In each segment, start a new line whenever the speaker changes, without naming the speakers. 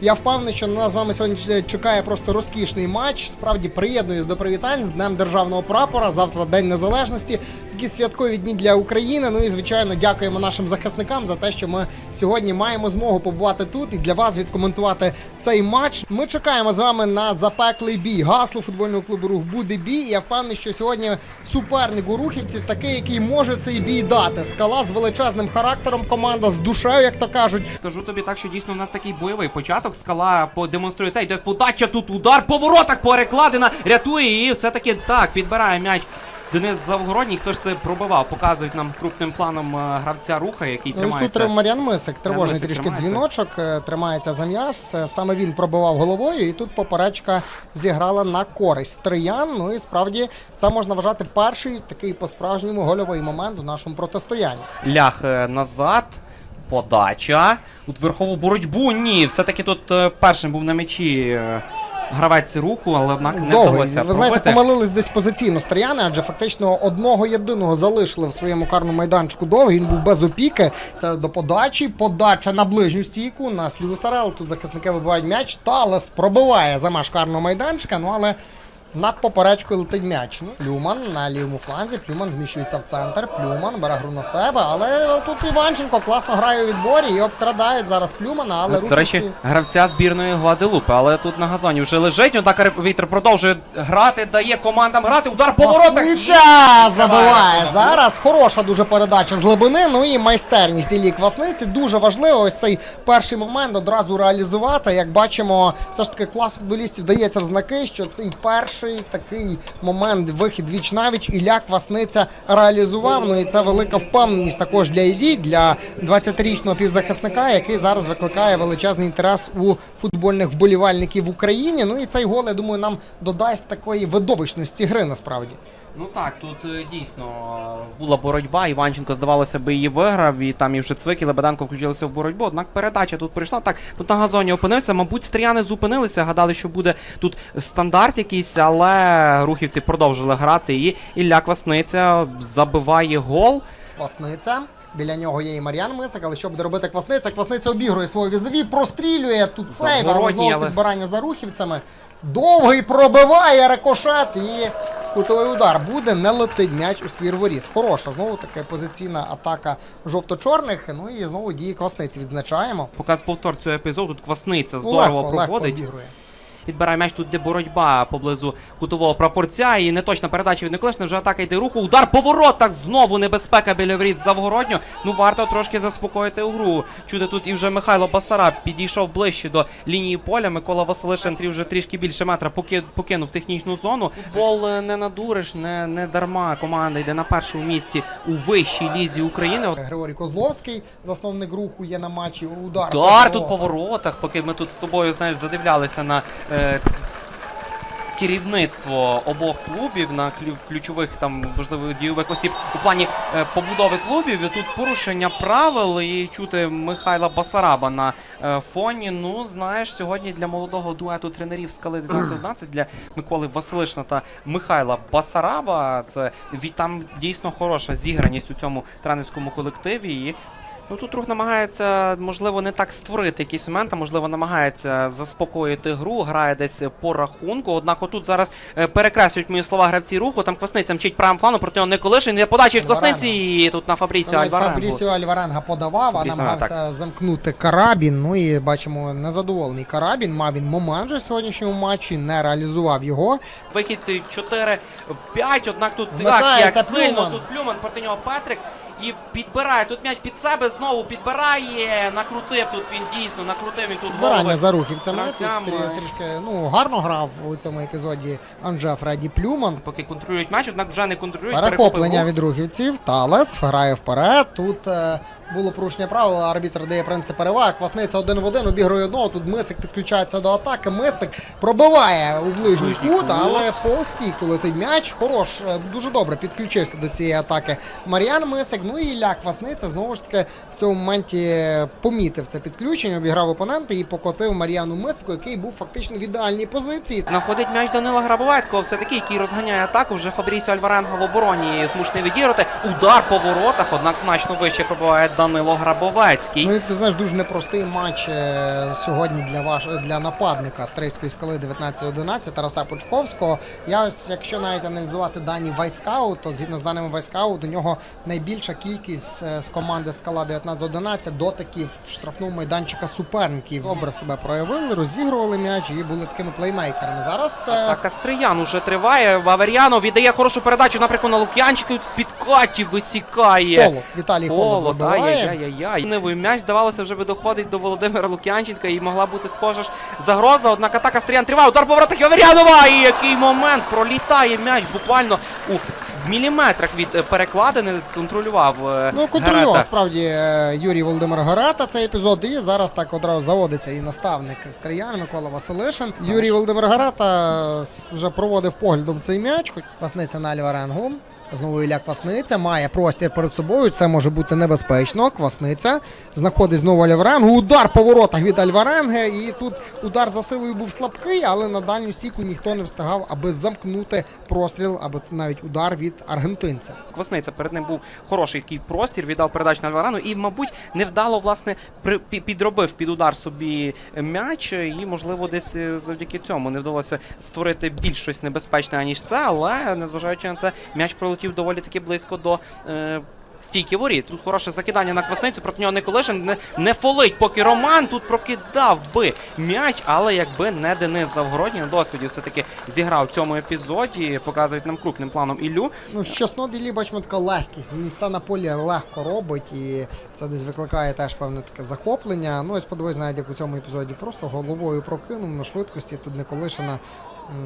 Я впевнений, що на нас з вами сьогодні чекає просто розкішний матч. Справді приєднуюсь до привітань з Днем Державного прапора. Завтра День Незалежності. Такі святкові дні для України. Ну і звичайно, дякуємо нашим захисникам за те, що ми сьогодні маємо змогу побувати тут і для вас відкоментувати цей матч. Ми чекаємо з вами на запеклий бій. Гасло футбольного клубу Рух буде бій. Я впевнений, що сьогодні суперник у рухівців такий, який може цей бій дати. Скала з величезним характером, команда з душею, як то кажуть.
Скажу тобі так, що дійсно у нас такий бойовий початок. Скала подемонструє те, йде подача тут удар по воротах перекладина, рятує і все-таки так підбирає м'яч. Денис Завгородній, хто ж це пробивав, показують нам крупним планом е, гравця руха, який
Ну, ось тут
тримається.
Мар'ян Мисик. Тривожний
Мисик
трішки
тримається.
дзвіночок, е, тримається за м'яс. Е, Саме він пробивав головою, і тут поперечка зіграла на користь Троян. Ну і справді це можна вважати перший такий по-справжньому гольовий момент у нашому протистоянні.
Лях е, назад. Подача. Тут верхову боротьбу. Ні, все-таки тут е, першим був на м'ячі е, гравець руху, але однак не
Довгий.
вдалося
Ви знаєте,
пробити.
помилились десь позиційно стріяни, адже фактично одного єдиного залишили в своєму карному майданчику довгий. Він був без опіки. Це до подачі. Подача на ближню стійку на Слюсарел. Тут захисники вибивають м'яч. Талас пробиває замаш карного майданчика. Ну але над поперечкою летить м'яч. Ну, Плюман на лівому фланзі. Плюман зміщується в центр. Плюман бере гру на себе. Але тут Іванченко класно грає у відборі і обкрадають зараз Плюмана. Але
До речі, гравця збірної Гваделупи, але тут на газоні вже лежить. Однак вітер продовжує грати, дає командам грати. Удар по воротах. і-
Забиває. зараз. Хороша дуже передача з глибини. Ну і майстерність Іллі Квасниці. Дуже важливо ось цей перший момент одразу реалізувати. Як бачимо, все ж таки клас футболістів дається в знаки, що цей перший такий момент вихід віч навіч Ілля Квасниця реалізував. Ну і це велика впевненість також для Іллі, для 20-річного півзахисника, який зараз викликає величезний інтерес у футбольних вболівальників в Україні. Ну і цей гол, я думаю, нам додасть такої видовищності гри насправді.
Ну так, тут е, дійсно була боротьба. Іванченко, здавалося би, її виграв, і там і вже Цвик і Лебеденко включилися в боротьбу. Однак передача тут прийшла. Так, тут на газоні опинився. Мабуть, стріяни зупинилися, гадали, що буде тут стандарт якийсь, але рухівці продовжили грати. І Ілля Квасниця забиває гол.
Квасниця. Біля нього є і Мар'ян Мисик, але що буде робити Квасниця? Квасниця обігрує свого візові, прострілює тут сейв, але знову підбирання за рухівцями. Довгий пробиває рикошет і кутовий удар буде, не летить м'яч у свір воріт. Хороша, знову така позиційна атака жовто-чорних. Ну і знову дії Квасниці відзначаємо.
Показ повтор цього епізоду. Тут Квасниця здорово
легко, легко обігрує.
Підбирає м'яч тут, де боротьба поблизу кутового прапорця. І неточна передача від Николишина. Вже атака йде руху. Удар по воротах. Знову небезпека біля воріт Завгородньо. Ну варто трошки заспокоїти гру. Чути тут і вже Михайло Басара підійшов ближче до лінії поля. Микола Василиш Андрій вже трішки більше метра покинув технічну зону. Футбол е, не надуриш, не, не дарма. Команда йде на першому місці у вищій лізі України.
Григорій Козловський, засновник руху, є на матчі. Удар.
Удар тут по
воротах.
воротах, поки ми тут з тобою знаєш задивлялися на е, керівництво обох клубів, на ключових там можливо дійових осіб у плані е, побудови клубів. І тут порушення правил і чути Михайла Басараба на е, фоні. Ну знаєш, сьогодні для молодого дуету тренерів скали 19-11 для Миколи Василишна та Михайла Басараба. Це там дійсно хороша зіграність у цьому тренерському колективі. І Ну тут рух намагається, можливо, не так створити якісь моменти, можливо, намагається заспокоїти гру, грає десь по рахунку. Однак отут зараз е, перекреслюють мої слова гравці руху. Там Квасниця мчить правим фланом, проти нього Николишин. Є подача від
Альваранго.
Квасниці і тут на Фабрісіо
Навіть
Альваренгу.
Фабрісіо Альваренга подавав,
Фабрісіо,
а намагався замкнути Карабін. Ну і бачимо, незадоволений Карабін. Мав він момент вже в сьогоднішньому матчі, не реалізував його.
Вихід 4 в 5, однак тут так,
Вмикається
як сильно
Плюман.
тут Плюман, проти нього Петрик. І підбирає тут м'яч під себе, знову підбирає, накрутив тут він дійсно, накрутив він тут
Збирання
голови.
за рухівцями.
Е.
трішки ну, гарно грав у цьому епізоді Анже Фредді Плюман.
Поки контролюють м'яч, однак вже не контролюють.
Перехоплення від рухівців. Талес грає вперед. Тут е, було порушення правил, арбітр дає принцип переваги. Квасниця один в один, обігрує одного. Тут Мисик підключається до атаки. Мисик пробиває у ближній кут, але по стійку летить м'яч. Хорош, е, дуже добре підключився до цієї атаки. Мар'ян Мисик. Ну і Ілля Квасниця знову ж таки в цьому моменті помітив це підключення, обіграв опонента і покотив Мар'яну Мисику, який був фактично в ідеальній позиції.
Знаходить м'яч Данила Грабовецького, все-таки, який розганяє атаку. Вже Фабрісіо Альваренго в обороні змушений відіграти. Удар по воротах, однак значно вище пробиває Данило Грабовецький.
Ну, і ти знаєш, дуже непростий матч е, сьогодні для ваш для нападника Стрийської скали 19-11 Тараса Пучковського. Я ось, якщо навіть аналізувати дані Вайскаут, то згідно з даними Вайскаут, у нього найбільша кількість е, з команди скала 19-11 дотиків в штрафному майданчика суперників. Добре себе проявили, розігрували м'яч і були такими плеймейкерами. Зараз е,
Атака Стриян уже триває. Ваверіано віддає хорошу передачу напрямку на Лук'янчика. Тут в підкаті висікає.
Холод, Віталій Холод
Холод,
вибиває.
Ай-яй-яй-яй. Невий м'яч, здавалося, вже би доходить до Володимира Лук'янченка і могла бути схожа ж загроза. Однак атака Стріян триває. Удар по воротах Ваверіанова. І який момент пролітає м'яч буквально у міліметрах від е, перекладини контролював. е,
Ну, контролював справді е, Юрій Володимир Гарата цей епізод. І зараз так одразу заводиться і наставник Стриян Микола Василишин. Юрій Володимир Гарата вже проводив поглядом цей м'яч, хоч Квасниця на Альваренгу. Знову Ілля Квасниця має простір перед собою. Це може бути небезпечно. Квасниця знаходить знову Альваренгу. Удар по воротах від Альваренге. І тут удар за силою був слабкий, але на дальню стійку ніхто не встигав, аби замкнути простріл, або це навіть удар від аргентинця.
Квасниця перед ним був хороший такий простір, віддав передачу на Альварану і, мабуть, невдало власне підробив під удар собі м'яч. І, можливо, десь е, завдяки цьому не вдалося створити більш щось небезпечне, аніж це, але незважаючи на це, м'яч пролетів доволі таки близько до. Е, Стійки воріт. Тут хороше закидання на квасницю, проти нього Николишин не, не фолить, поки Роман тут прокидав би м'яч, але якби не Денис Завгородній на досвіді все-таки зіграв в цьому епізоді, показують нам крупним планом Іллю.
Ну, чесно, Ділі бачимо така легкість. Він все на полі легко робить, і це десь викликає теж певне таке захоплення. Ну, ось подивись, навіть як у цьому епізоді просто головою прокинув на швидкості. Тут Николишина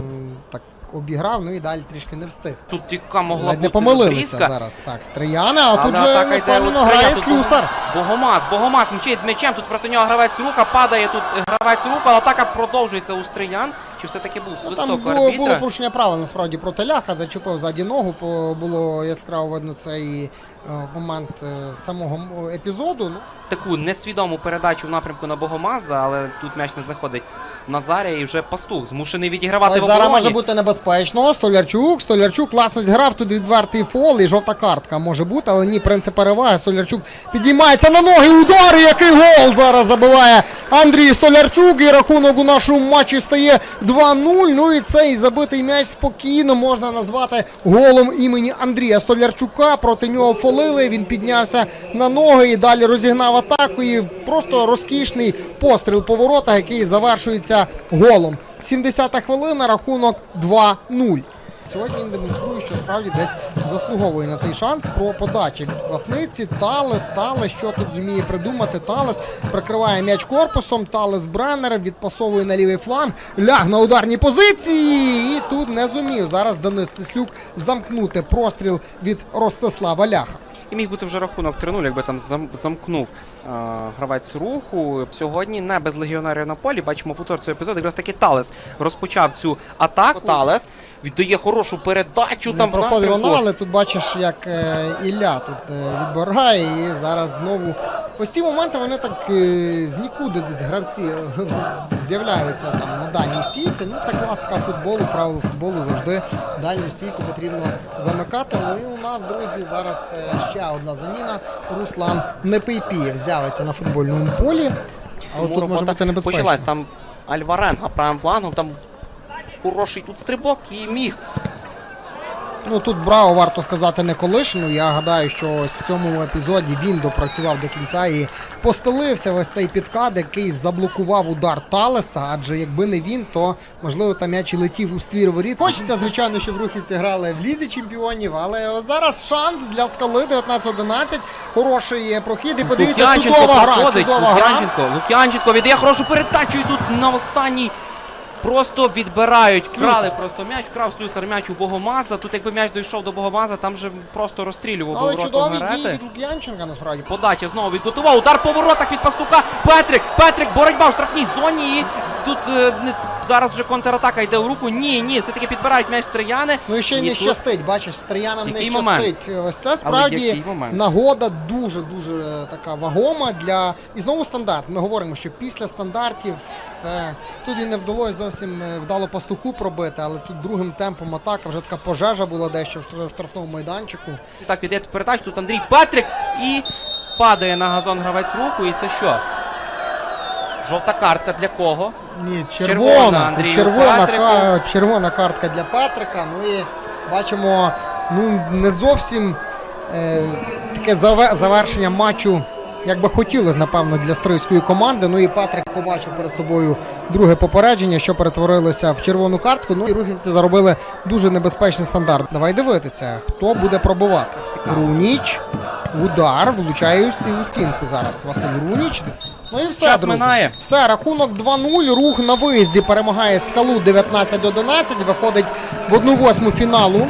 м, так обіграв, ну і далі трішки не встиг.
Тут яка могла
Ледь не помилилися зараз. Так, Стрияна, а тут же впевнено грає слюсар.
Богомаз, Богомаз мчить з м'ячем, тут проти нього гравець руха, падає тут гравець але атака продовжується у Стриян. Чи все-таки був
Ну, там було,
арбітра?
було порушення правил насправді проти ляха, зачепив ззаді ногу, було яскраво видно цей е, момент е, самого епізоду. Ну,
Таку несвідому передачу в напрямку на Богомаза, але тут м'яч не знаходить Назарія і вже пастух змушений відігравати
Ось
в
зараз може бути небезпечно. Столярчук, Столярчук класно зіграв тут відвертий фол і жовта картка може бути, але ні, принцип переваги. Столярчук підіймається на ноги. Удар! і Який гол зараз забиває Андрій Столярчук. І рахунок у нашому матчі стає 2-0. Ну і цей забитий м'яч спокійно можна назвати голом імені Андрія Столярчука. Проти нього фолили. Він піднявся на ноги і далі розігнав атаку. І просто розкішний постріл по воротах, який завершується голом. 70-та хвилина, рахунок 2-0. Сьогодні він демонструє, що справді десь заслуговує на цей шанс про подачі від класниці. Талес, Талес, що тут зуміє придумати. Талес прикриває м'яч корпусом. Талес Бреннер відпасовує на лівий фланг. Ляг на ударній позиції. І тут не зумів зараз Денис Тислюк замкнути простріл від Ростислава Ляха.
І міг бути вже рахунок 3-0, якби там зам- замкнув е, гравець руху. Сьогодні не без легіонерів на полі. Бачимо повтор цього епізоду. Якраз таки Талес розпочав цю атаку. Талес віддає хорошу передачу.
Не
там в
проходить вона, але тут бачиш, як е, Ілля тут е, відбирає, і зараз знову. Ось ці моменти вони так е, з нікуди десь гравці е, з'являються там на дальній стійці. Ну це класика футболу, правило футболу завжди дальню стійку потрібно замикати. Ну і у нас, друзі, зараз е, ще одна заміна. Руслан Непейпієв з'явиться на футбольному полі. А от
Тому
тут може бути небезпечно.
Почалась там Альваренга правим флангом, там хороший тут стрибок і міг.
Ну тут браво, варто сказати, не колишню. Я гадаю, що ось в цьому епізоді він допрацював до кінця і постелився ось цей підкат, який заблокував удар Талеса. Адже якби не він, то можливо там м'яч і летів у ствір воріт. Хочеться, звичайно, щоб рухівці грали в лізі чемпіонів, але зараз шанс для скали 19-11. Хороший прохід. І подивіться,
Лук'янченко
чудова гра. Чудова гра.
Лук'янченко, Лук'янченко віддає хорошу передачу і тут на останній просто відбирають. Вкрали просто м'яч, вкрав слюсар м'яч у Богомаза. Тут якби м'яч дійшов до Богомаза, там же просто розстрілював
Але чудові дії від Лук'янченка насправді.
Подача знову відготував. Удар по воротах від пастука. Петрик, Петрик, боротьба в штрафній зоні. І тут е, зараз вже контратака йде в руку. Ні, ні, все-таки підбирають м'яч стрияни.
Ну і ще й не
тут-
щастить, бачиш, стріянам не
Який
щастить. Ось це справді нагода дуже дуже така вагома для і знову стандарт. Ми говоримо, що після стандартів це тут і не вдалося зовсім е, вдало пастуху пробити, але тут другим темпом атака вже така пожежа була дещо в штраф- штрафному майданчику.
Так, віддає передачу. Тут Андрій Петрик і падає на газон гравець руху, і це що? Жовта картка для кого?
Ні,
Червона
червона.
Андрію
червона, ка- червона картка для Петрика. Ну і бачимо, ну не зовсім е, таке заве- завершення матчу. Як би хотілося, напевно, для стрийської команди. Ну і Патрик побачив перед собою друге попередження, що перетворилося в червону картку. Ну і рухівці заробили дуже небезпечний стандарт. Давай дивитися, хто буде пробувати. Руніч, удар, влучає у стінку зараз. Василь Руніч. Ну і все,
Час
друзі.
минає.
Все, рахунок 2-0. Рух на виїзді перемагає скалу 19-11. Виходить в 1-8 фіналу